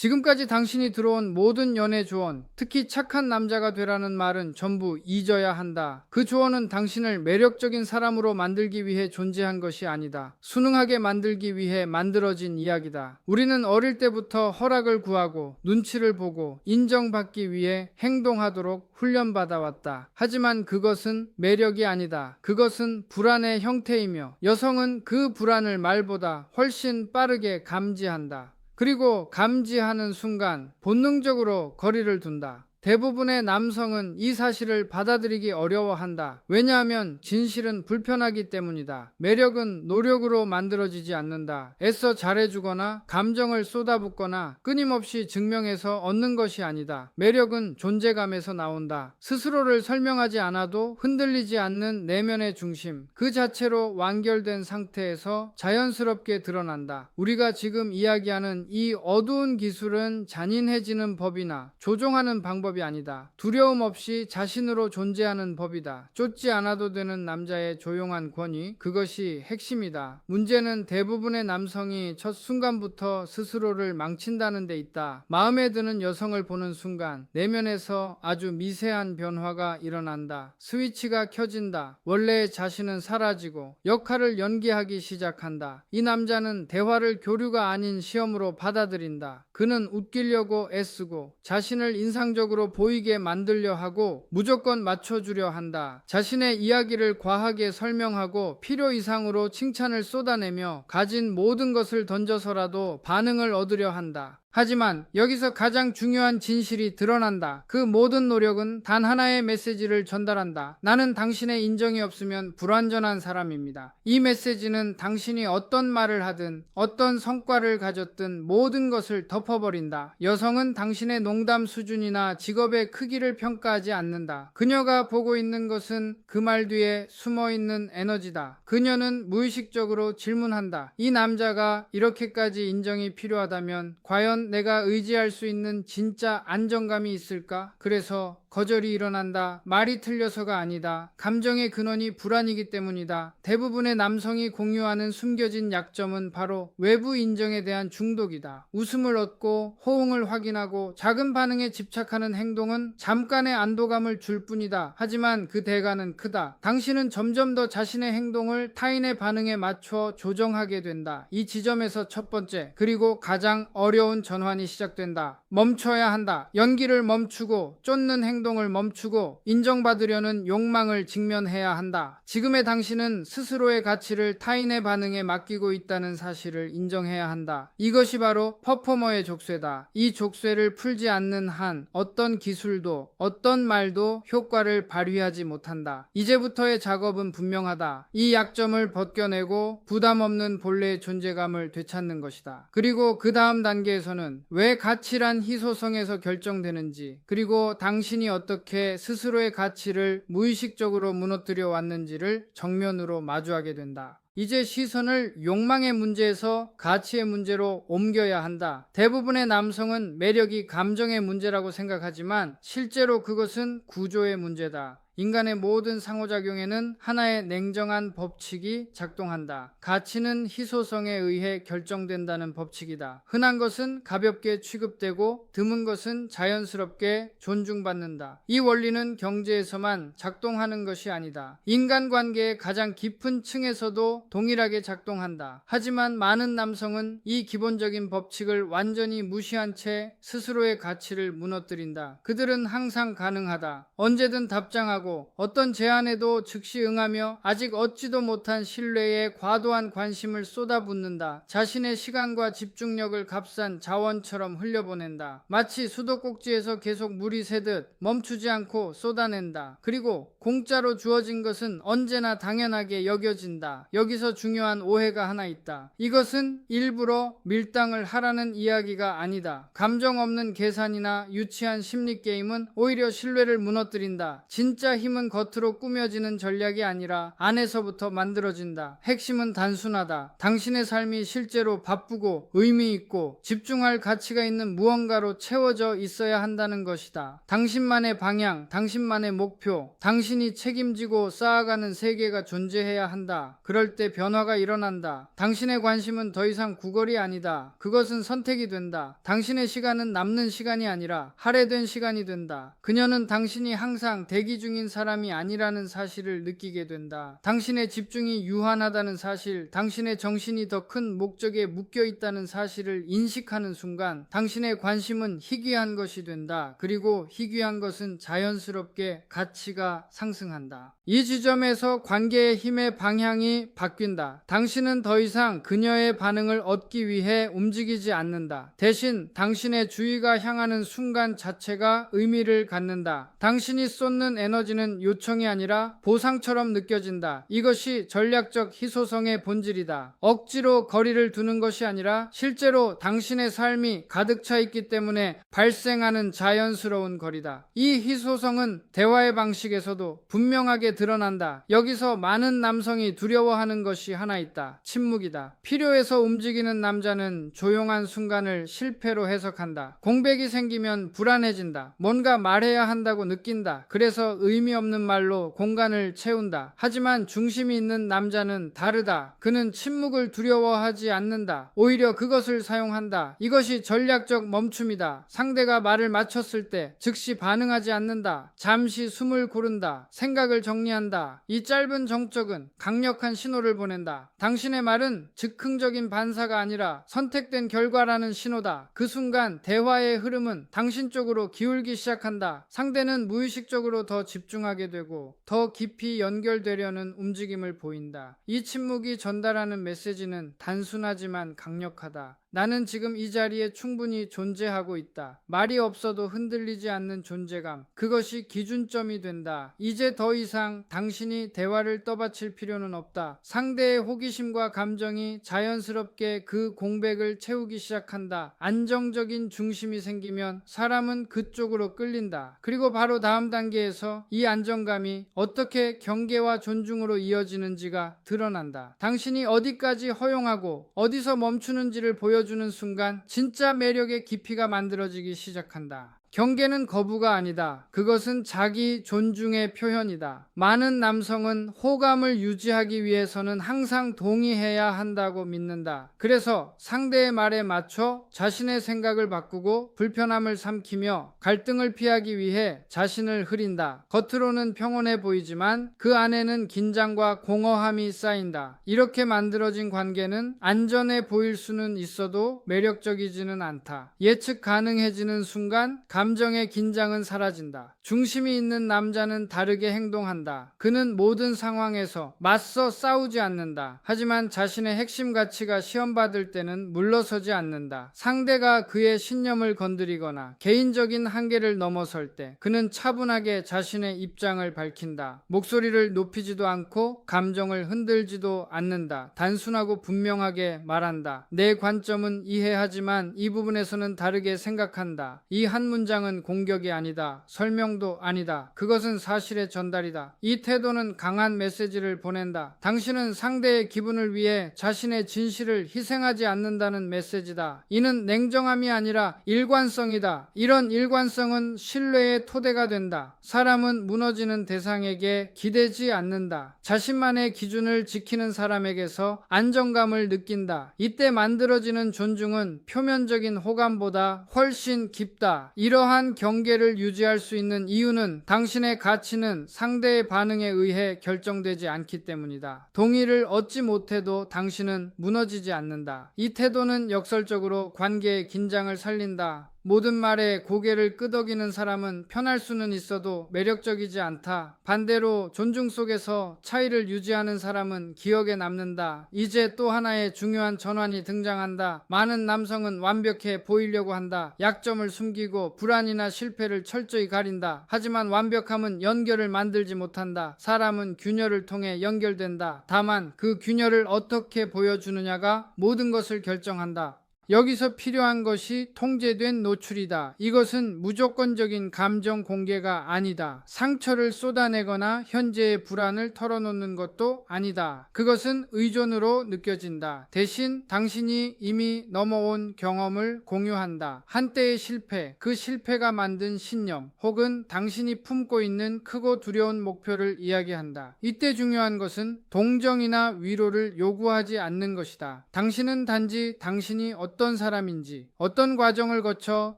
지금까지 당신이 들어온 모든 연애 조언, 특히 착한 남자가 되라는 말은 전부 잊어야 한다. 그 조언은 당신을 매력적인 사람으로 만들기 위해 존재한 것이 아니다. 순응하게 만들기 위해 만들어진 이야기다. 우리는 어릴 때부터 허락을 구하고 눈치를 보고 인정받기 위해 행동하도록 훈련받아왔다. 하지만 그것은 매력이 아니다. 그것은 불안의 형태이며 여성은 그 불안을 말보다 훨씬 빠르게 감지한다. 그리고 감지하는 순간 본능적으로 거리를 둔다. 대부분의 남성은 이 사실을 받아들이기 어려워한다. 왜냐하면 진실은 불편하기 때문이다. 매력은 노력으로 만들어지지 않는다. 애써 잘해주거나 감정을 쏟아붓거나 끊임없이 증명해서 얻는 것이 아니다. 매력은 존재감에서 나온다. 스스로를 설명하지 않아도 흔들리지 않는 내면의 중심, 그 자체로 완결된 상태에서 자연스럽게 드러난다. 우리가 지금 이야기하는 이 어두운 기술은 잔인해지는 법이나 조종하는 방법 방 법이 아니다. 두려움 없이 자신으로 존재하는 법이다. 쫓지 않아도 되는 남자의 조용한 권위, 그것이 핵심이다. 문제는 대부분의 남성이 첫 순간부터 스스로를 망친다는 데 있다. 마음에 드는 여성을 보는 순간, 내면에서 아주 미세한 변화가 일어난다. 스위치가 켜진다. 원래의 자신은 사라지고 역할을 연기하기 시작한다. 이 남자는 대화를 교류가 아닌 시험으로 받아들인다. 그는 웃기려고 애쓰고 자신을 인상적으로 보이게 만들려 하고 무조건 맞춰주려 한다. 자신의 이야기를 과하게 설명하고 필요 이상으로 칭찬을 쏟아내며 가진 모든 것을 던져서라도 반응을 얻으려 한다. 하지만 여기서 가장 중요한 진실이 드러난다. 그 모든 노력은 단 하나의 메시지를 전달한다. 나는 당신의 인정이 없으면 불완전한 사람입니다. 이 메시지는 당신이 어떤 말을 하든 어떤 성과를 가졌든 모든 것을 덮어버린다. 여성은 당신의 농담 수준이나 직업의 크기를 평가하지 않는다. 그녀가 보고 있는 것은 그 말 뒤에 숨어 있는 에너지다. 그녀는 무의식적으로 질문한다. 이 남자가 이렇게까지 인정이 필요하다면 과연 내가 의지할 수 있는 진짜 안정감이 있을까? 그래서 거절이 일어난다. 말이 틀려서가 아니다. 감정의 근원이 불안이기 때문이다. 대부분의 남성이 공유하는 숨겨진 약점은 바로 외부 인정에 대한 중독이다. 웃음을 얻고 호응을 확인하고 작은 반응에 집착하는 행동은 잠깐의 안도감을 줄 뿐이다. 하지만 그 대가는 크다. 당신은 점점 더 자신의 행동을 타인의 반응에 맞춰 조정하게 된다. 이 지점에서 첫 번째, 그리고 가장 어려운 전환이 시작된다. 멈춰야 한다. 연기를 멈추고 쫓는 행동 행동을 멈추고 인정받으려는 욕망을 직면해야 한다. 지금의 당신은 스스로의 가치를 타인의 반응에 맡기고 있다는 사실을 인정해야 한다. 이것이 바로 퍼포머의 족쇄다. 이 족쇄를 풀지 않는 한 어떤 기술도 어떤 말도 효과를 발휘하지 못한다. 이제부터의 작업은 분명하다. 이 약점을 벗겨내고 부담 없는 본래의 존재감을 되찾는 것이다. 그리고 그 다음 단계에서는 왜 가치란 희소성에서 결정되는지 그리고 당신이 어떻게 스스로의 가치를 무의식적으로 무너뜨려 왔는지를 정면으로 마주하게 된다. 이제 시선을 욕망의 문제에서 가치의 문제로 옮겨야 한다. 대부분의 남성은 매력이 감정의 문제라고 생각하지만 실제로 그것은 구조의 문제다. 인간의 모든 상호작용에는 하나의 냉정한 법칙이 작동한다. 가치는 희소성에 의해 결정된다는 법칙이다. 흔한 것은 가볍게 취급되고 드문 것은 자연스럽게 존중받는다. 이 원리는 경제에서만 작동하는 것이 아니다. 인간관계의 가장 깊은 층에서도 동일하게 작동한다. 하지만 많은 남성은 이 기본적인 법칙을 완전히 무시한 채 스스로의 가치를 무너뜨린다. 그들은 항상 가능하다. 언제든 답장하고 하고 어떤 제안에도 즉시 응하며 아직 얻지도 못한 신뢰에 과도한 관심을 쏟아붓는다. 자신의 시간과 집중력을 값싼 자원처럼 흘려보낸다. 마치 수도꼭지에서 계속 물이 새듯 멈추지 않고 쏟아낸다. 그리고 공짜로 주어진 것은 언제나 당연하게 여겨진다. 여기서 중요한 오해가 하나 있다. 이것은 일부러 밀당을 하라는 이야기가 아니다. 감정 없는 계산이나 유치한 심리 게임은 오히려 신뢰를 무너뜨린다. 진짜 힘은 겉으로 꾸며지는 전략이 아니라 안에서부터 만들어진다. 핵심은 단순하다. 당신의 삶이 실제로 바쁘고 의미 있고 집중할 가치가 있는 무언가로 채워져 있어야 한다는 것이다. 당신만의 방향, 당신만의 목표, 당신이 책임지고 쌓아가는 세계가 존재해야 한다. 그럴 때 변화가 일어난다. 당신의 관심은 더 이상 구걸이 아니다. 그것은 선택이 된다. 당신의 시간은 남는 시간이 아니라 할애된 시간이 된다. 그녀는 당신이 항상 대기 중인 사람이 아니라는 사실을 느끼게 된다. 당신의 집중이 유한하다는 사실, 당신의 정신이 더 큰 목적에 묶여 있다는 사실을 인식하는 순간 당신의 관심은 희귀한 것이 된다. 그리고 희귀한 것은 자연스럽게 가치가 상승한다. 이 지점에서 관계의 힘의 방향이 바뀐다. 당신은 더 이상 그녀의 반응을 얻기 위해 움직이지 않는다. 대신 당신의 주의가 향하는 순간 자체가 의미를 갖는다. 당신이 쏟는 에너지 는 요청이 아니라 보상처럼 느껴진다. 이것이 전략적 희소성의 본질이다. 억지로 거리를 두는 것이 아니라 실제로 당신의 삶이 가득 차 있기 때문에 발생하는 자연스러운 거리다. 이 희소성은 대화의 방식에서도 분명하게 드러난다. 여기서 많은 남성이 두려워하는 것이 하나 있다. 침묵이다. 필요해서 움직이는 남자는 조용한 순간을 실패로 해석한다. 공백이 생기면 불안해진다. 뭔가 말해야 한다고 느낀다. 그래서 의미 없는 말로 공간을 채운다. 하지만 중심이 있는 남자는 다르다. 그는 침묵을 두려워하지 않는다. 오히려 그것을 사용한다. 이것이 전략적 멈춤이다. 상대가 말을 마쳤을 때 즉시 반응하지 않는다. 잠시 숨을 고른다. 생각을 정리한다. 이 짧은 정적은 강력한 신호를 보낸다. 당신의 말은 즉흥적인 반사가 아니라 선택된 결과라는 신호다. 그 순간 대화의 흐름은 당신 쪽으로 기울기 시작한다. 상대는 무의식적으로 더 집중 하게 되고 더 깊이 연결되려는 움직임을 보인다. 이 침묵이 전달하는 메시지는 단순하지만 강력하다. 나는 지금 이 자리에 충분히 존재하고 있다. 말이 없어도 흔들리지 않는 존재감. 그것이 기준점이 된다. 이제 더 이상 당신이 대화를 떠받칠 필요는 없다. 상대의 호기심과 감정이 자연스럽게 그 공백을 채우기 시작한다. 안정적인 중심이 생기면 사람은 그쪽으로 끌린다. 그리고 바로 다음 단계에서 이 안정감이 어떻게 경계와 존중으로 이어지는지가 드러난다. 당신이 어디까지 허용하고 어디서 멈추는지를 보여 보여주는 순간 진짜 매력의 깊이가 만들어지기 시작한다. 경계는 거부가 아니다. 그것은 자기 존중의 표현이다. 많은 남성은 호감을 유지하기 위해서는 항상 동의해야 한다고 믿는다. 그래서 상대의 말에 맞춰 자신의 생각을 바꾸고 불편함을 삼키며 갈등을 피하기 위해 자신을 흐린다. 겉으로는 평온해 보이지만 그 안에는 긴장과 공허함이 쌓인다. 이렇게 만들어진 관계는 안전해 보일 수는 있어도 매력적이지는 않다. 예측 가능해지는 순간 감정의 긴장은 사라진다. 중심이 있는 남자는 다르게 행동한다. 그는 모든 상황에서 맞서 싸우지 않는다. 하지만 자신의 핵심 가치가 시험받을 때는 물러서지 않는다. 상대가 그의 신념을 건드리거나 개인적인 한계를 넘어설 때 그는 차분하게 자신의 입장을 밝힌다. 목소리를 높이지도 않고 감정을 흔들지도 않는다. 단순하고 분명하게 말한다. 내 관점은 이해하지만 이 부분에서는 다르게 생각한다. 이 한 문장 은 공격이 아니다. 설명도 아니다. 그것은 사실의 전달이다. 이 태도는 강한 메시지를 보낸다. 당신은 상대의 기분을 위해 자신의 진실을 희생하지 않는다는 메시지다. 이는 냉정함이 아니라 일관성이다. 이런 일관성은 신뢰의 토대가 된다. 사람은 무너지는 대상에게 기대지 않는다. 자신만의 기준을 지키는 사람에게서 안정감을 느낀다. 이때 만들어지는 존중은 표면적인 호감보다 훨씬 깊다. 이 러한 경계를 유지할 수 있는 이유는 당신의 가치는 상대의 반응에 의해 결정되지 않기 때문이다. 동의를 얻지 못해도 당신은 무너지지 않는다. 이 태도는 역설적으로 관계의 긴장을 살린다. 모든 말에 고개를 끄덕이는 사람은 편할 수는 있어도 매력적이지 않다. 반대로 존중 속에서 차이를 유지하는 사람은 기억에 남는다. 이제 또 하나의 중요한 전환이 등장한다. 많은 남성은 완벽해 보이려고 한다. 약점을 숨기고 불안이나 실패를 철저히 가린다. 하지만 완벽함은 연결을 만들지 못한다. 사람은 균열을 통해 연결된다. 다만 그 균열을 어떻게 보여주느냐가 모든 것을 결정한다. 여기서 필요한 것이 통제된 노출이다. 이것은 무조건적인 감정 공개가 아니다. 상처를 쏟아내거나 현재의 불안을 털어놓는 것도 아니다. 그것은 의존으로 느껴진다. 대신 당신이 이미 넘어온 경험을 공유한다. 한때의 실패, 그 실패가 만든 신념, 혹은 당신이 품고 있는 크고 두려운 목표를 이야기한다. 이때 중요한 것은 동정이나 위로를 요구하지 않는 것이다. 당신은 단지 당신이 어떤 사람인지, 어떤 과정을 거쳐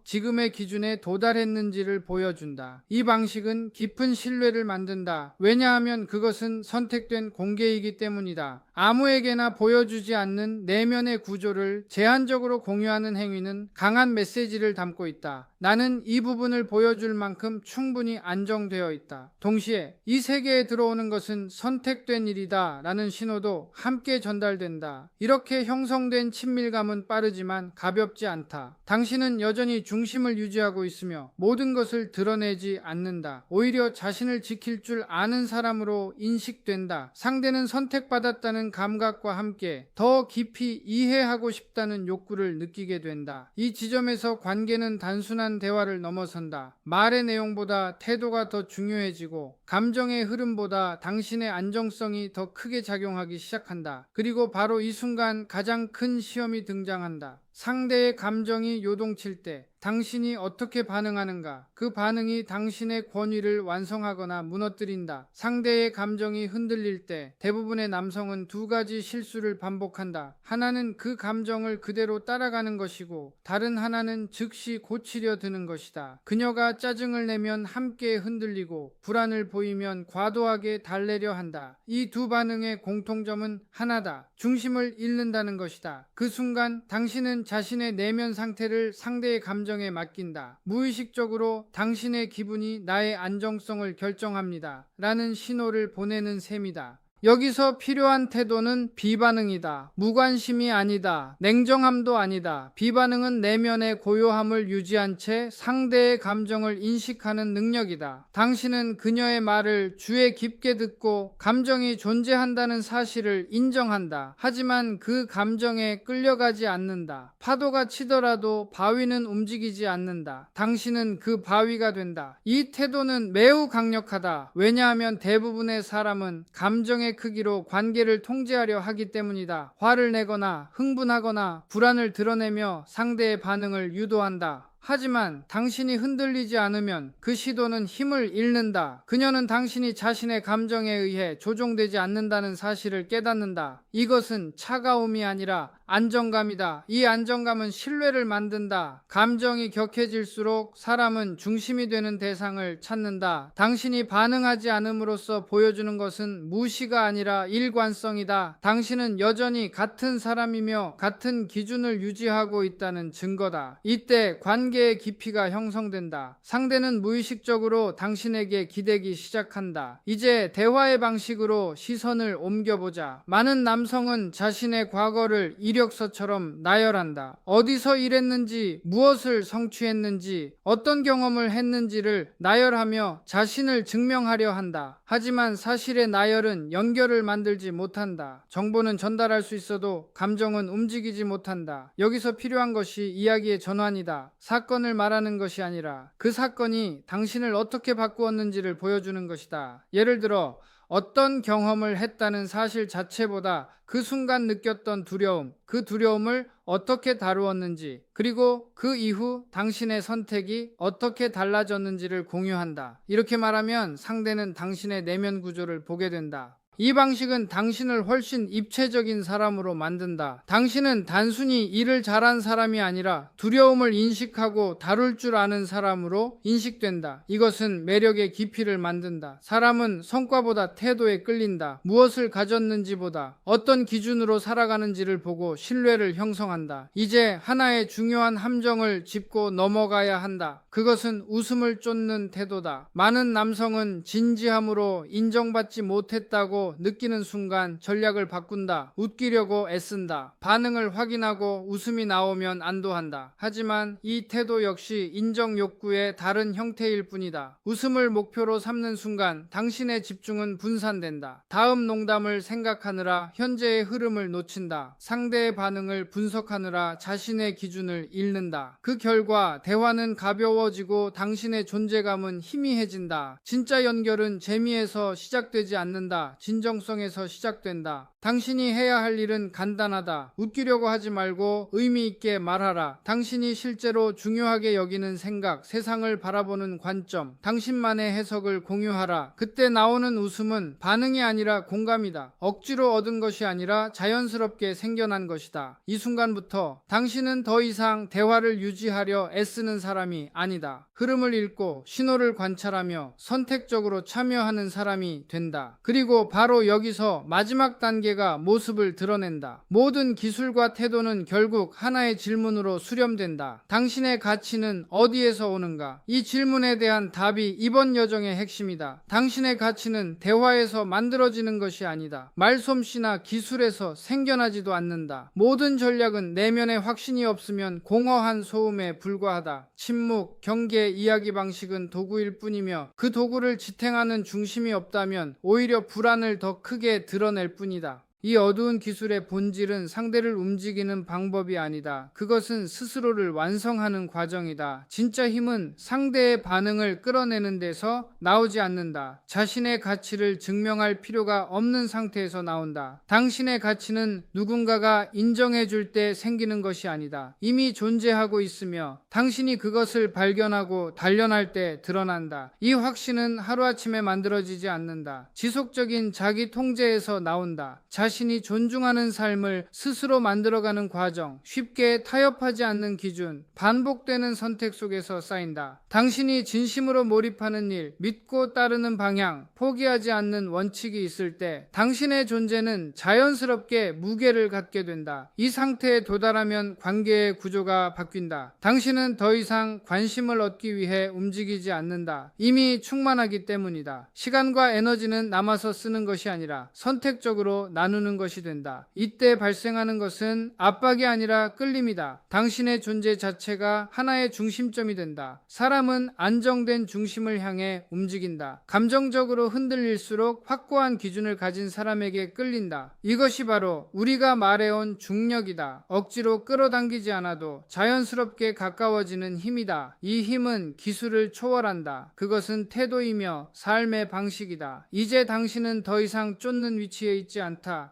지금의 기준에 도달했는지를 보여준다. 이 방식은 깊은 신뢰를 만든다. 왜냐하면 그것은 선택된 공개이기 때문이다. 아무에게나 보여주지 않는 내면의 구조를 제한적으로 공유하는 행위는 강한 메시지를 담고 있다. 나는 이 부분을 보여줄 만큼 충분히 안정되어 있다. 동시에 이 세계에 들어오는 것은 선택된 일이다 라는 신호도 함께 전달된다. 이렇게 형성된 친밀감은 빠르지만 가볍지 않다. 당신은 여전히 중심을 유지하고 있으며 모든 것을 드러내지 않는다. 오히려 자신을 지킬 줄 아는 사람으로 인식된다. 상대는 선택받았다는 감각과 함께 더 깊이 이해하고 싶다는 욕구를 느끼게 된다. 이 지점에서 관계는 단순한 대화를 넘어선다. 말의 내용보다 태도가 더 중요해지고 감정의 흐름보다 당신의 안정성이 더 크게 작용하기 시작한다. 그리고 바로 이 순간 가장 큰 시험이 등장한다. 상대의 감정이 요동칠 때 당신이 어떻게 반응하는가? 그 반응이 당신의 권위를 완성하거나 무너뜨린다. 상대의 감정이 흔들릴 때 대부분의 남성은 두 가지 실수를 반복한다. 하나는 그 감정을 그대로 따라가는 것이고 다른 하나는 즉시 고치려 드는 것이다. 그녀가 짜증을 내면 함께 흔들리고 불안을 보이면 과도하게 달래려 한다. 이 두 반응의 공통점은 하나다. 중심을 잃는다는 것이다. 그 순간 당신은 자신의 내면 상태를 상대의 감정 에 맡긴다. 무의식적으로 당신의 기분이 나의 안정성을 결정합니다. 라는 신호를 보내는 셈이다. 여기서 필요한 태도는 비반응이다. 무관심이 아니다. 냉정함도 아니다. 비반응은 내면의 고요함을 유지한 채 상대의 감정을 인식하는 능력이다. 당신은 그녀의 말을 주에 깊게 듣고 감정이 존재한다는 사실을 인정한다. 하지만 그 감정에 끌려가지 않는다. 파도가 치더라도 바위는 움직이지 않는다. 당신은 그 바위가 된다. 이 태도는 매우 강력하다. 왜냐하면 대부분의 사람은 감정 의 크기로 관계를 통제하려 하기 때문이다. 화를 내거나 흥분하거나 불안을 드러내며 상대의 반응을 유도한다. 하지만 당신이 흔들리지 않으면 그 시도는 힘을 잃는다. 그녀는 당신이 자신의 감정에 의해 조종되지 않는다는 사실을 깨닫는다. 이것은 차가움이 아니라 안정감이다. 이 안정감은 신뢰를 만든다. 감정이 격해질수록 사람은 중심이 되는 대상을 찾는다. 당신이 반응하지 않음으로써 보여주는 것은 무시가 아니라 일관성이다. 당신은 여전히 같은 사람이며 같은 기준을 유지하고 있다는 증거다. 이때 관계 의 깊이가 형성된다. 상대는 무의식적으로 당신에게 기대기 시작한다. 이제 대화의 방식으로 시선을 옮겨보자. 많은 남성은 자신의 과거를 이력서처럼 나열한다. 어디서 일했는지, 무엇을 성취했는지, 어떤 경험을 했는지를 나열하며 자신을 증명하려 한다. 하지만 사실의 나열은 연결을 만들지 못한다. 정보는 전달할 수 있어도 감정은 움직이지 못한다. 여기서 필요한 것이 이야기의 전환이다. 사 건을 말하는 것이 아니라 그 사건이 당신을 어떻게 바꾸었는지를 보여주는 것이다. 예를 들어, 어떤 경험을 했다는 사실 자체보다 그 순간 느꼈던 두려움, 그 두려움을 어떻게 다루었는지, 그리고 그 이후 당신의 선택이 어떻게 달라졌는지를 공유한다. 이렇게 말하면 상대는 당신의 내면 구조를 보게 된다. 이 방식은 당신을 훨씬 입체적인 사람으로 만든다. 당신은 단순히 일을 잘한 사람이 아니라 두려움을 인식하고 다룰 줄 아는 사람으로 인식된다. 이것은 매력의 깊이를 만든다. 사람은 성과보다 태도에 끌린다. 무엇을 가졌는지보다 어떤 기준으로 살아가는지를 보고 신뢰를 형성한다. 이제 하나의 중요한 함정을 짚고 넘어가야 한다. 그것은 웃음을 쫓는 태도다. 많은 남성은 진지함으로 인정받지 못했다고 느끼는 순간 전략을 바꾼다. 웃기려고 애쓴다. 반응을 확인하고 웃음이 나오면 안도한다. 하지만 이 태도 역시 인정 욕구의 다른 형태일 뿐이다. 웃음을 목표로 삼는 순간 당신의 집중은 분산된다. 다음 농담을 생각하느라 현재의 흐름을 놓친다. 상대의 반응을 분석하느라 자신의 기준을 잃는다. 그 결과 대화는 가벼워지고 당신의 존재감은 희미해진다. 진짜 연결은 재미에서 시작되지 않는다. 진 정성에서 시작된다. 당신이 해야 할 일은 간단하다. 웃기려고 하지 말고 의미 있게 말하라. 당신이 실제로 중요하게 여기는 생각, 세상을 바라보는 관점, 당신만의 해석을 공유하라. 그때 나오는 웃음은 반응이 아니라 공감이다. 억지로 얻은 것이 아니라 자연스럽게 생겨난 것이다. 이 순간부터 당신은 더 이상 대화를 유지하려 애쓰는 사람이 아니다. 흐름을 읽고 신호를 관찰하며 선택적으로 참여하는 사람이 된다. 그리고 바로 여기서 마지막 단계가 모습을 드러낸다. 모든 기술과 태도는 결국 하나의 질문으로 수렴된다. 당신의 가치는 어디에서 오는가? 이 질문에 대한 답이 이번 여정의 핵심이다. 당신의 가치는 대화에서 만들어지는 것이 아니다. 말솜씨나 기술에서 생겨나지도 않는다. 모든 전략은 내면의 확신이 없으면 공허한 소음에 불과하다. 침묵, 경계, 이야기 방식은 도구일 뿐이며 그 도구를 지탱하는 중심이 없다면 오히려 불안을 더 크게 드러낼 뿐이다. 이 어두운 기술의 본질은 상대를 움직이는 방법이 아니다. 그것은 스스로를 완성하는 과정이다. 진짜 힘은 상대의 반응을 끌어내는 데서 나오지 않는다. 자신의 가치를 증명할 필요가 없는 상태에서 나온다. 당신의 가치는 누군가가 인정해 줄 때 생기는 것이 아니다. 이미 존재하고 있으며 당신이 그것을 발견하고 단련할 때 드러난다. 이 확신은 하루아침에 만들어지지 않는다. 지속적인 자기 통제에서 나온다. 이 존중하는 삶을 스스로 만들어가는 과정, 쉽게 타협하지 않는 기준, 반복되는 선택 속에서 쌓인다. 당신이 진심으로 몰입하는 일, 믿고 따르는 방향, 포기하지 않는 원칙이 있을 때 당신의 존재는 자연스럽게 무게를 갖게 된다. 이 상태에 도달하면 관계의 구조가 바뀐다. 당신은 더 이상 관심을 얻기 위해 움직이지 않는다. 이미 충만하기 때문이다. 시간과 에너지는 남아서 쓰는 것이 아니라 선택적으로 나누는 것이 된다. 이때 발생하는 것은 압박이 아니라 끌림이다. 당신의 존재 자체가 하나의 중심점이 된다. 사람은 안정된 중심을 향해 움직인다. 감정적으로 흔들릴수록 확고한 기준을 가진 사람에게 끌린다. 이것이 바로 우리가 말해온 중력이다. 억지로 끌어당기지 않아도 자연스럽게 가까워지는 힘이다. 이 힘은 기술을 초월한다. 그것은 태도이며 삶의 방식이다. 이제 당신은 더 이상 쫓는 위치에 있지 않다.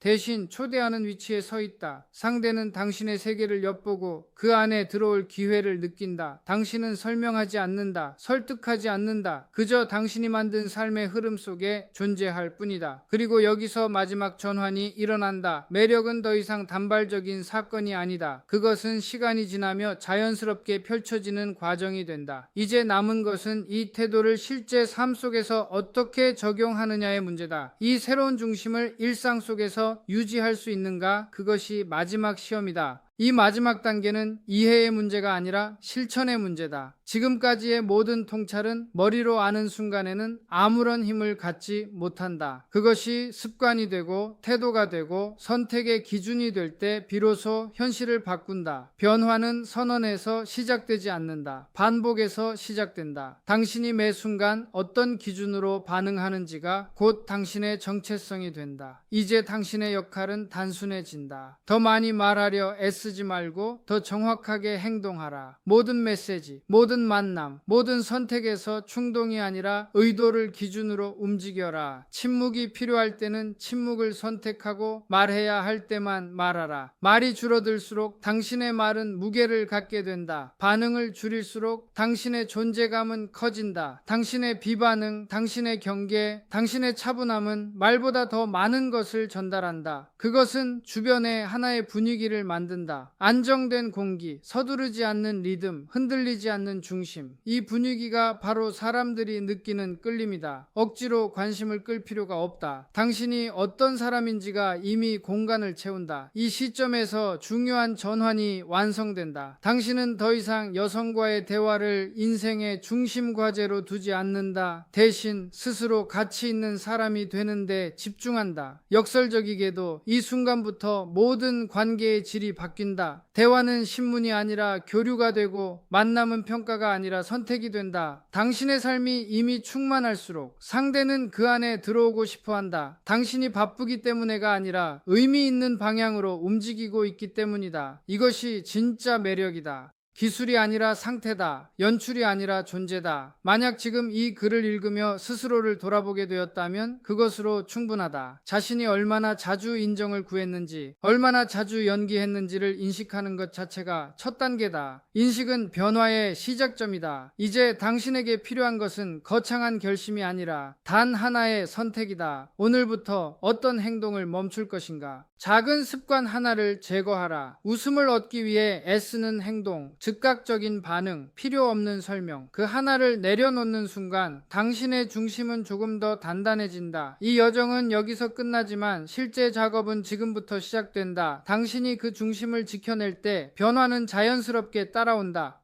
대신 초대하는 위치에 서 있다. 상대는 당신의 세계를 엿보고 그 안에 들어올 기회를 느낀다. 당신은 설명하지 않는다. 설득하지 않는다. 그저 당신이 만든 삶의 흐름 속에 존재할 뿐이다. 그리고 여기서 마지막 전환이 일어난다. 매력은 더 이상 단발적인 사건이 아니다. 그것은 시간이 지나며 자연스럽게 펼쳐지는 과정이 된다. 이제 남은 것은 이 태도를 실제 삶 속에서 어떻게 적용하느냐의 문제다. 이 새로운 중심을 일상 속에서 유지할 수 있는가? 그것이 마지막 시험이다. 이 마지막 단계는 이해의 문제가 아니라 실천의 문제다. 지금까지의 모든 통찰은 머리로 아는 순간에는 아무런 힘을 갖지 못한다. 그것이 습관이 되고 태도가 되고 선택의 기준이 될 때 비로소 현실을 바꾼다. 변화는 선언에서 시작되지 않는다. 반복에서 시작된다. 당신이 매 순간 어떤 기준으로 반응하는지가 곧 당신의 정체성이 된다. 이제 당신의 역할은 단순해진다. 더 많이 말하려 애쓰 지 말고 더 정확하게 행동하라. 모든 메시지, 모든 만남, 모든 선택에서 충동이 아니라 의도를 기준으로 움직여라. 침묵이 필요할 때는 침묵을 선택하고 말해야 할 때만 말하라. 말이 줄어들수록 당신의 말은 무게를 갖게 된다. 반응을 줄일수록 당신의 존재감은 커진다. 당신의 비반응, 당신의 경계, 당신의 차분함은 말보다 더 많은 것을 전달한다. 그것은 주변에 하나의 분위기를 만든다. 안정된 공기, 서두르지 않는 리듬, 흔들리지 않는 중심. 이 분위기가 바로 사람들이 느끼는 끌림이다. 억지로 관심을 끌 필요가 없다. 당신이 어떤 사람인지가 이미 공간을 채운다. 이 시점에서 중요한 전환이 완성된다. 당신은 더 이상 여성과의 대화를 인생의 중심 과제로 두지 않는다. 대신 스스로 가치 있는 사람이 되는데 집중한다. 역설적이게도 이 순간부터 모든 관계의 질이 바뀐다. 대화는 신문이 아니라 교류가 되고 만남은 평가가 아니라 선택이 된다. 당신의 삶이 이미 충만할수록 상대는 그 안에 들어오고 싶어 한다. 당신이 바쁘기 때문에가 아니라 의미 있는 방향으로 움직이고 있기 때문이다. 이것이 진짜 매력이다. 기술이 아니라 상태다. 연출이 아니라 존재다. 만약 지금 이 글을 읽으며 스스로를 돌아보게 되었다면 그것으로 충분하다. 자신이 얼마나 자주 인정을 구했는지, 얼마나 자주 연기했는지를 인식하는 것 자체가 첫 단계다. 인식은 변화의 시작점이다. 이제 당신에게 필요한 것은 거창한 결심이 아니라 단 하나의 선택이다. 오늘부터 어떤 행동을 멈출 것인가? 작은 습관 하나를 제거하라. 웃음을 얻기 위해 애쓰는 행동, 즉각적인 반응, 필요 없는 설명. 그 하나를 내려놓는 순간 당신의 중심은 조금 더 단단해진다. 이 여정은 여기서 끝나지만 실제 작업은 지금부터 시작된다. 당신이 그 중심을 지켜낼 때 변화는 자연스럽게 따라온다.